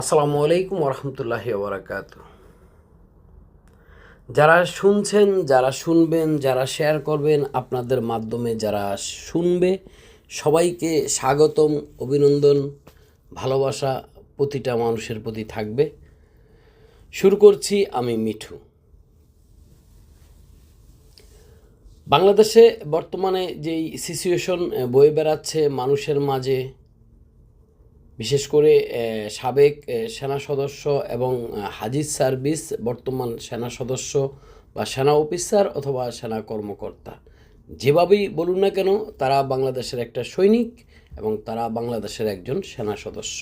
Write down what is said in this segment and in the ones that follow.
আসসালামু আলাইকুম ওরহমতুল্লাহ ওবরাকাত। যারা শুনছেন, যারা শুনবেন, যারা শেয়ার করবেন, আপনাদের মাধ্যমে যারা শুনবে, সবাইকে স্বাগতম, অভিনন্দন, ভালোবাসা প্রতিটা মানুষের প্রতি থাকবে। শুরু করছি আমি মিঠু। বাংলাদেশে বর্তমানে যেই সিচুয়েশন বয়ে বেড়াচ্ছে মানুষের মাঝে বিশেষ করে সাবেক সেনা সদস্য এবং হাজির সার্ভিস বর্তমান সেনা সদস্য বা সেনা অফিসার অথবা সেনা কর্মকর্তা। যেভাবেই বলুন না কেন, তারা বাংলাদেশের একটা সৈনিক এবং তারা বাংলাদেশের একজন সেনা সদস্য।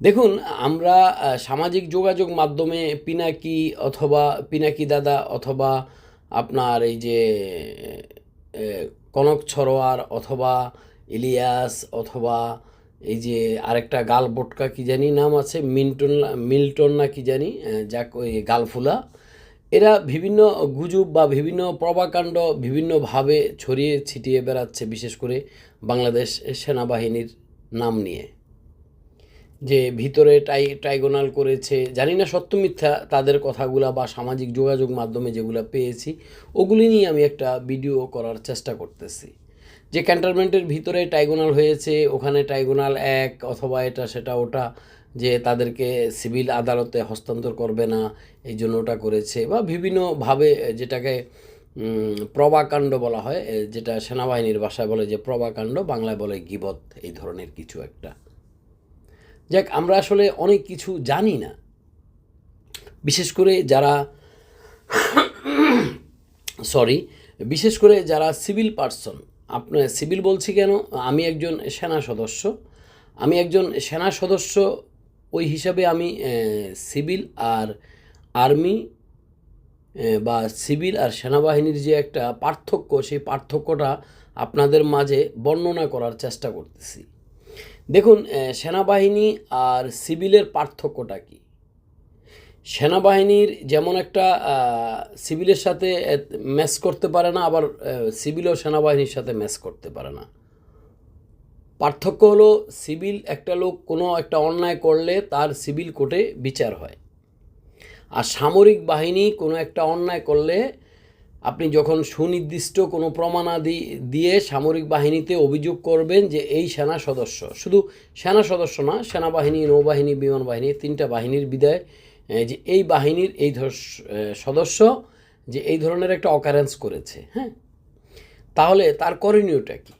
দেখুন, আমরা সামাজিক যোগাযোগ মাধ্যমে পিনাকি অথবা পিনাকি দাদা অথবা আপনার এই যে কনক ছরোয়ার অথবা ইলিয়াস অথবা এই যে আরেকটা গাল বোটকা কি জানি নাম আছে মিল্টন মিল্টন না কি জানি যাক ওই গালফুলা, এরা বিভিন্ন গুজব বা বিভিন্ন প্রবাকাণ্ড বিভিন্নভাবে ছড়িয়ে ছিটিয়ে বেড়াচ্ছে বিশেষ করে বাংলাদেশ সেনাবাহিনীর নাম নিয়ে। যে ভিতরে টাই, ট্রাইগোনাল করেছে, জানি না সত্য মিথ্যা তাদের কথাগুলা বা সামাজিক যোগাযোগ মাধ্যমে যেগুলো পেয়েছি, ওগুলি নিয়ে আমি একটা ভিডিও করার চেষ্টা করতেছি। যে ক্যান্টনমেন্টের ভিতরে ট্রাইগোনাল হয়েছে, ওখানে ট্রাইগোনাল এক অথবা এটা সেটা ওটা, যে তাদেরকে সিভিল আদালতে হস্তান্তর করবে না, এই জন্য ওটা করেছে বা বিভিন্নভাবে যেটাকে প্রবাকাণ্ড বলা হয় যেটা সেনাবাহিনীর ভাষায় বলে যে প্রবাকাণ্ড বাংলায় বলে গিবত, এই ধরনের কিছু একটা। যাক, আমরা আসলে অনেক কিছু জানি না। বিশেষ করে যারা, সরি, বিশেষ করে যারা সিভিল পার্সন আপনার সিভিল বলছি কেন? আমি একজন সেনা সদস্য। আমি একজন সেনা সদস্য, ওই হিসাবে আমি সিভিল আর আর্মি বা সিভিল আর সেনাবাহিনীর যে একটা পার্থক্য, সেই পার্থক্যটা আপনাদের মাঝে বর্ণনা করার চেষ্টা করতেছি। দেখুন সেনাবাহিনী আর সিভিলের পার্থক্যটা কি? সেনাবাহিনীর যেমন একটা সিভিলের সাথে ম্যাচ করতে পারে না, আবার সিভিলও সেনাবাহিনীর সাথে ম্যাচ করতে পারে না। পার্থক্য হলো, সিভিল একটা লোক কোনো একটা অন্যায় করলে তার সিভিল কোর্টে বিচার হয়। আর সামরিক বাহিনী কোনো একটা অন্যায় করলে আপনি যখন সুনির্দিষ্ট কোনো প্রমাণাদি দিয়ে সামরিক বাহিনীতে অভিযোগ করবেন যে এই সেনা সদস্য, শুধু সেনা সদস্য না, সেনাবাহিনী, নৌবাহিনী বিমান বাহিনী তিনটা বাহিনীর বিদায় যে এই বাহিনীর এই ধর- সদস্য যে এই ধরনের একটা অকারেন্স করেছে হ্যাঁ? তাহলে তার করণীয়টা কি?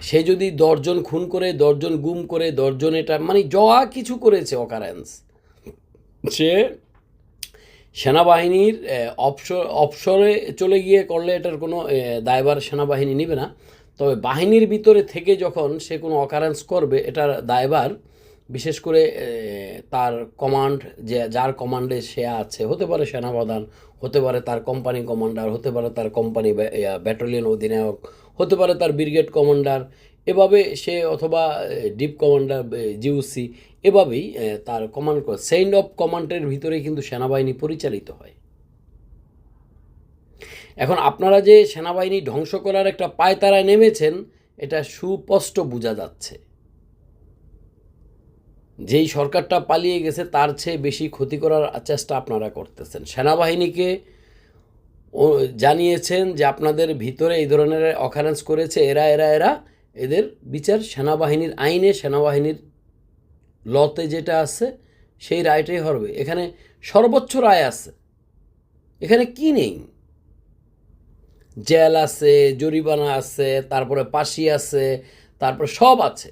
সে যদি দশজন খুন করে, দশজন গুম করে, দশজন এটা মানে যা কিছু করেছে অকারেন্স সে সেনাবাহিনীর অবসর অপসরে চলে গিয়ে করলে এটার কোনো দায়বার সেনাবাহিনী নেবে না। তবে বাহিনীর ভিতরে থেকে যখন সে কোনো অকারেন্স করবে, এটার দায়ভার বিশেষ করে তার কমান্ড যে, যার কমান্ডে সে আছে, হতে পারে সেনাপ্রধান, হতে পারে তার কোম্পানি কমান্ডার হতে পারে তার কোম্পানি ব্যাটালিয়ন অধিনায়ক, হতে পারে তার ব্রিগেড কমান্ডার এভাবে সে অথবা ডিপ কমান্ডার জিউসি এভাবেই তার কমান্ড সেন্ড অফ কমান্ডের ভিতরে কিন্তু সেনাবাহিনী পরিচালিত হয়। এখন আপনারা যে সেনাবাহিনী ধ্বংস করার একটা পায়তারায় নেমেছেন, এটা সুস্পষ্ট বোঝা যাচ্ছে। যেই সরকারটা পালিয়ে গেছে, তার চেয়ে বেশি ক্ষতি করার চেষ্টা আপনারা করতেছেন। সেনাবাহিনীকে জানিয়েছেন যে আপনাদের ভিতরে এই ধরনের অকারেন্স করেছে, এরা এরা এরা। এদের বিচার সেনাবাহিনীর আইনে, সেনাবাহিনীর লতে যেটা আছে, সেই রায়টাই হবে। এখানে সর্বোচ্চ রায় আছে। এখানে কি নেই? জেল আছে, জরিমানা আছে, তারপরে পাশি আছে, তারপরে সব আছে।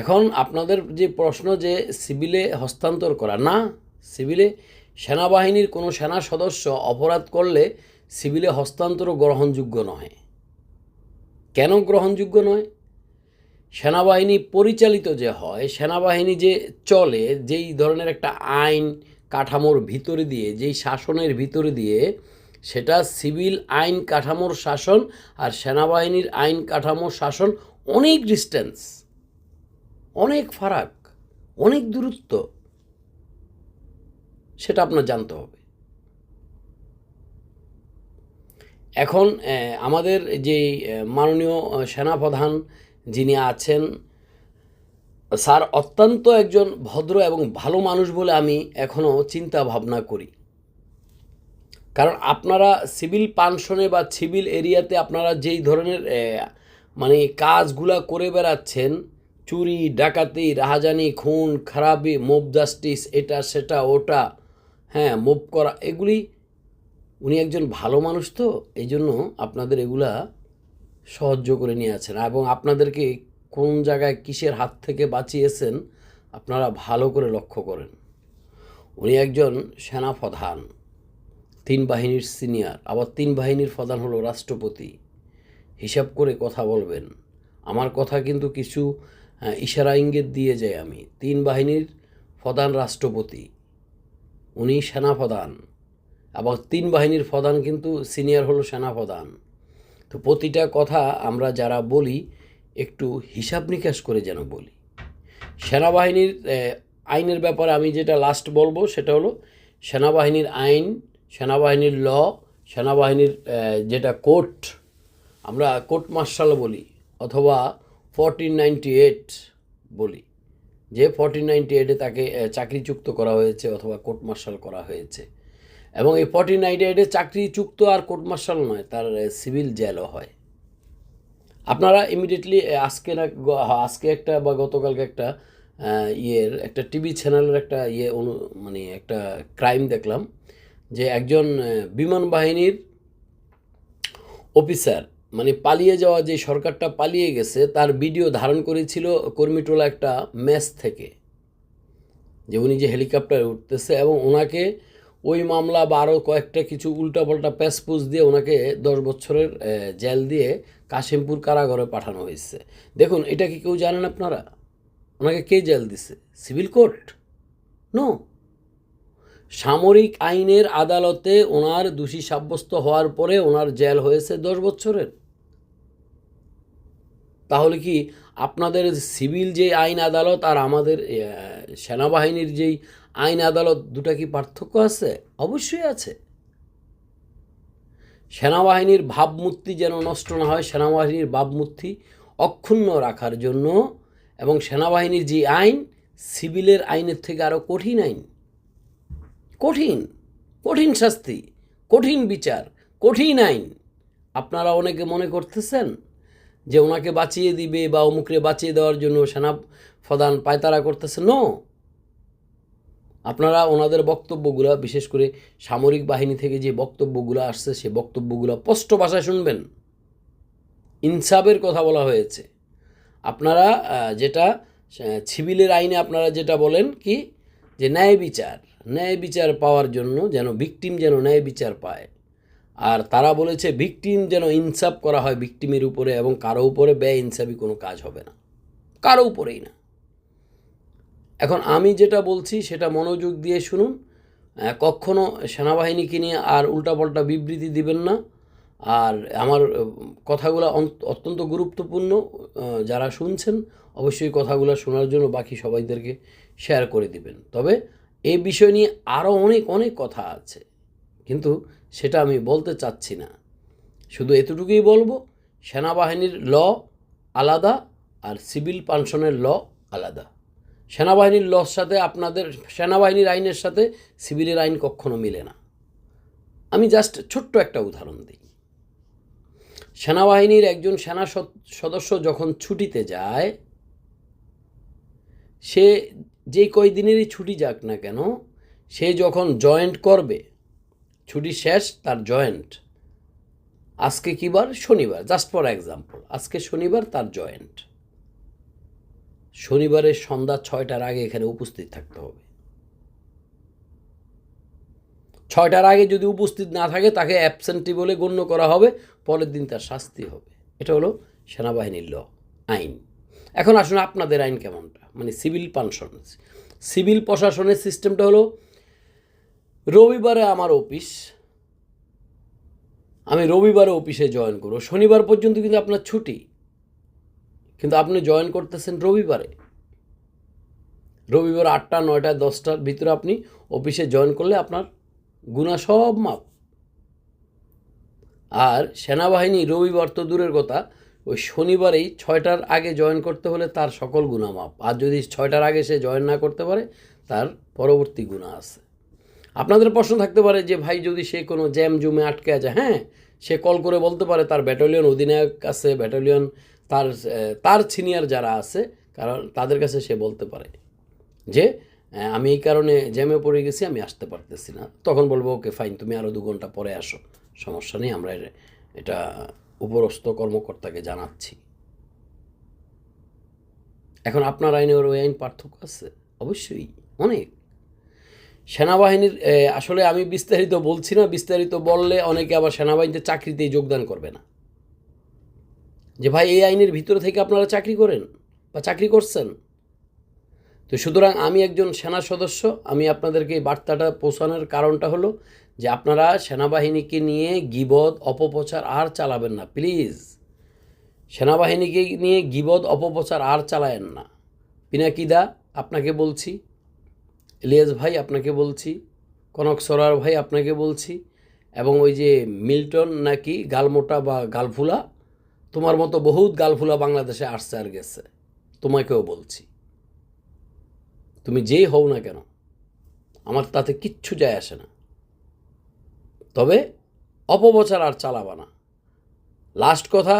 এখন আপনাদের যে প্রশ্ন যে সিভিলে হস্তান্তর করা, না, সিভিলে সেনাবাহিনীর কোনো সেনা সদস্য অপরাধ করলে সিভিলে হস্তান্তর গ্রহণযোগ্য নয় কেন গ্রহণযোগ্য নয়? সেনাবাহিনী পরিচালিত যে হয়, সেনাবাহিনী যে চলে, যেই ধরনের একটা আইন কাঠামোর ভিতরে দিয়ে, যেই শাসনের ভিতরে দিয়ে, সেটা সিভিল আইন কাঠামোর শাসন আর সেনাবাহিনীর আইন কাঠামোর শাসন অনেক ডিস্টেন্স অনেক ফারাক, অনেক দূরত্ব, সেটা আপনার জানতে হবে। এখন আমাদের যে মাননীয় সেনাপ্রধান যিনি আছেন, স্যার অত্যন্ত একজন ভদ্র এবং ভালো মানুষ বলে আমি এখনও চিন্তা ভাবনা করি। কারণ আপনারা সিভিল পানশনে বা সিভিল এরিয়াতে আপনারা যেই ধরনের মানে কাজগুলা করে বেড়াচ্ছেন চুরি, ডাকাতি, রাহাজানি, খুন, খারাপি, মোব জাস্টিস, এটা, সেটা, ওটা হ্যাঁ মোব করা, এগুলি উনি একজন ভালো মানুষ তো এই জন্য আপনাদের এগুলা সাহায্য করে নিয়ে আছেন। এবং আপনাদেরকে কোন জায়গায় কিসের হাত থেকে বাঁচিয়েছেন, আপনারা ভালো করে লক্ষ্য করেন। উনি একজন সেনা প্রধান, তিন বাহিনীর সিনিয়র, আবার তিন বাহিনীর প্রধান হলো রাষ্ট্রপতি। হিসাব করে কথা বলবেন। আমার কথা কিন্তু কিছু ইশারা ইঙ্গিত দিয়ে যাই আমি। তিন বাহিনীর প্রধান রাষ্ট্রপতি, উনি সেনাপ্রধান আবার তিন বাহিনীর প্রধান কিন্তু সিনিয়র হলো সেনাপ্রধান। তো প্রতিটা কথা আমরা যারা বলি, একটু হিসাব নিকাশ করে যেন বলি। সেনাবাহিনীর আইনের ব্যাপারে আমি যেটা লাস্ট বলব, সেটা হলো সেনাবাহিনীর আইন, সেনাবাহিনীর ল, সেনাবাহিনীর যেটা কোর্ট, আমরা কোর্ট মার্শাল বলি, অথবা ফোরটিন নাইনটি এইট বলি যে ফোরটিন নাইনটি এইটে তাকে আহ, চাকরিচ্যুক্ত করা হয়েছে অথবা কোর্ট মার্শাল করা হয়েছে। এবং এই ফোরটিন নাইনটি এইটে চাকরিচ্যুক্ত আর কোর্ট মার্শাল নয় তার সিভিল জেলও হয়। আপনারা ইমিডিয়েটলি আজকে আজকে একটা বা গতকালকে একটা ইয়ের একটা টিভি চ্যানেলের একটা ইয়ে অনু মানে একটা ক্রাইম দেখলাম যে একজন বিমান বাহিনীর অফিসার মানে পালিয়ে যাওয়া যে সরকারটা পালিয়ে গেছে, তার ভিডিও ধারণ করেছিল কর্মীটোলা একটা ম্যাচ থেকে। যে উনি যে হেলিকপ্টারে উঠতেছে এবং ওনাকে ওই মামলা বা আরও কয়েকটা কিছু উল্টাপাল্টা প্যাসপুস দিয়ে ওনাকে দশ বছরের জেল দিয়ে কাশিমপুর কারাগারে পাঠানো হয়েছে। দেখুন, এটা কি কেউ জানেন আপনারা? ওনাকে কে জেল দিছে? Civil court? নো। সামরিক আইনের আদালতে ওনার দোষী সাব্যস্ত হওয়ার পরে ওনার জেল হয়েছে দশ বছরের। তাহলে কি আপনাদের সিভিল যে আইন আদালত আর আমাদের সেনাবাহিনীর যেই আইন আদালত দুটা কি পার্থক্য আছে? অবশ্যই আছে। সেনাবাহিনীর ভাবমূর্তি যেন নষ্ট না হয়, সেনাবাহিনীর ভাবমূর্তি অক্ষুণ্ণ রাখার জন্য এবং সেনাবাহিনীর যে আইন, সিভিলের আইনের থেকে আরও কঠিন আইন। কঠিন কঠিন শাস্তি, কঠিন বিচার, কঠিন আইন। আপনারা অনেকে মনে করতেছেন যে ওনাকে বাঁচিয়ে দিবে বা অমুকরে বাঁচিয়ে দেওয়ার জন্য সেনা প্রধান পায়তারা করতেছে নো আপনারা ওনাদের বক্তব্যগুলো, বিশেষ করে সামরিক বাহিনী থেকে যে বক্তব্যগুলো আসছে, সে বক্তব্যগুলো স্পষ্ট ভাষায় শুনবেন। ইনসাফের কথা বলা হয়েছে। আপনারা যেটা সিভিলের আইনে আপনারা যেটা বলেন কি? যে ন্যায় বিচার ন্যায় বিচার পাওয়ার জন্য যেন ভিকটিম যেন ন্যায় বিচার পায়। আর তারা বলেছে ভিকটিম যেন ইনসাফ করা হয় ভিকটিমের উপরে এবং কারও উপরে ব্যয় ইনসাফি কোনো কাজ হবে না। কারও উপরেই না। এখন আমি যেটা বলছি সেটা মনোযোগ দিয়ে শুনুন। আহ, কখনো সেনাবাহিনীকে নিয়ে আর উল্টাপাল্টা বিবৃতি দিবেন না। আর আমার কথাগুলো অত্যন্ত গুরুত্বপূর্ণ। যারা শুনছেন অবশ্যই কথাগুলো শোনার জন্য বাকি সবাইদেরকে শেয়ার করে দিবেন। তবে এই বিষয় নিয়ে আরও অনেক অনেক কথা আছে। কিন্তু সেটা আমি বলতে চাচ্ছি না। শুধু এতটুকুই বলব, সেনাবাহিনীর ল আলাদা আর সিভিল পানশনের ল আলাদা। সেনাবাহিনীর লর সাথে আপনাদের, সেনাবাহিনীর আইনের সাথে সিভিলের আইন কখনো মিলে না। আমি জাস্ট ছোট্ট একটা উদাহরণ দিই। সেনাবাহিনীর একজন সেনা সদ- সদস্য যখন ছুটিতে যায়, সে যেই কয়দিনেরই ছুটি যাক না কেন, সে যখন জয়েন্ট করবে ছুটি শেষ, তার জয়েন্ট। আজকে কি বার? শনিবার। জাস্ট ফর এক্সাম্পল আজকে শনিবার, তার জয়েন্ট। শনিবারের সন্ধ্যা ছয়টার আগে এখানে উপস্থিত থাকতে হবে। ছয়টার আগে যদি উপস্থিত না থাকে, তাকে অ্যাবসেন্টি বলে গণ্য করা হবে। পরের দিন তার শাস্তি হবে। এটা হলো সেনাবাহিনীর ল, আইন। এখন আসুন আপনাদের আইন কেমনটা? মানে সিভিল পানশন সিভিল প্রশাসনের সিস্টেমটা হলো রবিবারে আমার অফিস। আমি রবিবারে অফিসে জয়েন করব। শনিবার পর্যন্ত কিন্তু আপনার ছুটি। কিন্তু আপনি জয়েন করতেছেন রবিবারে। রবিবার আটটা, নয়টা দশটার ভিতরে আপনি অফিসে জয়েন করলে আপনার গুণা সব মাপ আর সেনাবাহিনী রবিবার তো দূরের কথা, ওই শনিবারেই ছয়টার আগে জয়েন করতে হলে তার সকল গুণা মাপ আর যদি ছয়টার আগে সে জয়েন না করতে পারে, তার পরবর্তী গুণা আছে। আপনাদের প্রশ্ন থাকতে পারে যে ভাই যদি সে কোনো জ্যাম জুমে আটকে আছে হ্যাঁ সে কল করে বলতে পারে তার ব্যাটালিয়ন অধিনায়ক আছে, ব্যাটালিয়ন তার তার সিনিয়র যারা আছে, কারণ তাদের কাছে সে বলতে পারে যে আমি এই কারণে জ্যামে পড়ে গেছি, আমি আসতে পারতেছি না। তখন বলব, ওকে ফাইন তুমি আরও দু ঘণ্টা পরে আসো, সমস্যা নেই, আমরা এটা উপরস্থ কর্মকর্তাকে জানাচ্ছি। এখন আপনার আইনে ওর ওই আইন পার্থক্য আছে? অবশ্যই, অনেক। সেনাবাহিনীর আসলে আমি বিস্তারিত বলছি না, বিস্তারিত বললে অনেকে আবার সেনাবাহিনীতে চাকরিতেই যোগদান করবে না। যে ভাই, এই আইনের ভিতরে থেকে আপনারা চাকরি করেন বা চাকরি করছেন? তো সুতরাং আমি একজন সেনা সদস্য, আমি আপনাদেরকে এই বার্তাটা পৌঁছানোর কারণটা হলো যে আপনারা সেনাবাহিনীকে নিয়ে গিবদ, অপপ্রচার আর চালাবেন না, প্লিজ। সেনাবাহিনীকে নিয়ে গিবদ, অপপ্রচার আর চালায়েন না। পিনাকিদা, আপনাকে বলছি ইলিয়াস ভাই আপনাকে বলছি, কনক সরার ভাই আপনাকে বলছি, এবং ওই যে মিল্টন নাকি গালমোটা বা গালফুলা, তোমার মতো বহুত গালফুলা বাংলাদেশে আসছে আর গেছে। তোমাকেও বলছি। তুমি যেই হও না কেন, আমার তাতে কিচ্ছু যায় আসে না। তবে অপপ্রচার আর চালাবা না। লাস্ট কথা,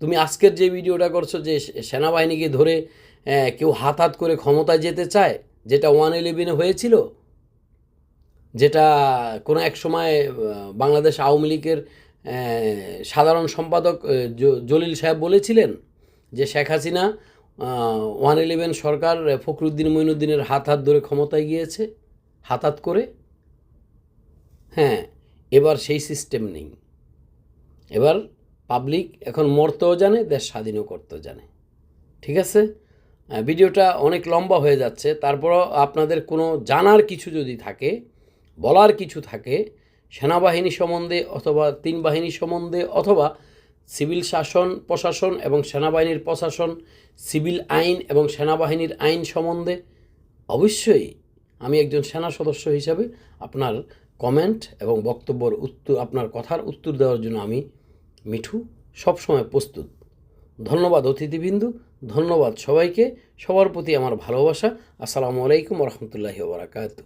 তুমি আজকের যে ভিডিওটা করছ যে সেনাবাহিনীকে ধরে কেউ হাত হাত করে ক্ষমতায় যেতে চায় যেটা ওয়ান ইলেভেনে হয়েছিল, যেটা কোনো এক সময় বাংলাদেশ আওয়ামী লীগের সাধারণ সম্পাদক জলিল সাহেব বলেছিলেন যে শেখ হাসিনা ওয়ান ইলেভেন সরকার ফখরুদ্দিন মঈনুদ্দিনের হাত হাত ধরে ক্ষমতায় গিয়েছে, হাত হাত করে। হ্যাঁ এবার সেই সিস্টেম নেই। এবার পাবলিক এখন মরতেও জানে, দেশ স্বাধীনও করতেও জানে। ঠিক আছে? ভিডিওটা অনেক লম্বা হয়ে যাচ্ছে। তারপরও আপনাদের কোনো জানার কিছু যদি থাকে, বলার কিছু থাকে, সেনাবাহিনী সম্বন্ধে অথবা তিন বাহিনী সম্বন্ধে অথবা সিভিল শাসন, প্রশাসন এবং সেনাবাহিনীর প্রশাসন, সিভিল আইন এবং সেনাবাহিনীর আইন সম্বন্ধে অবশ্যই আমি একজন সেনা সদস্য হিসাবে আপনার কমেন্ট এবং বক্তব্যর উত্তর, আপনার কথার উত্তর দেওয়ার জন্য আমি মিঠু সবসময় প্রস্তুত। ধন্যবাদ অতিথিবৃন্দু ধন্যবাদ সবাইকে। সবার প্রতি আমার ভালোবাসা। আসসালামু আলাইকুম রহমতুল্লাহি বারাকাতু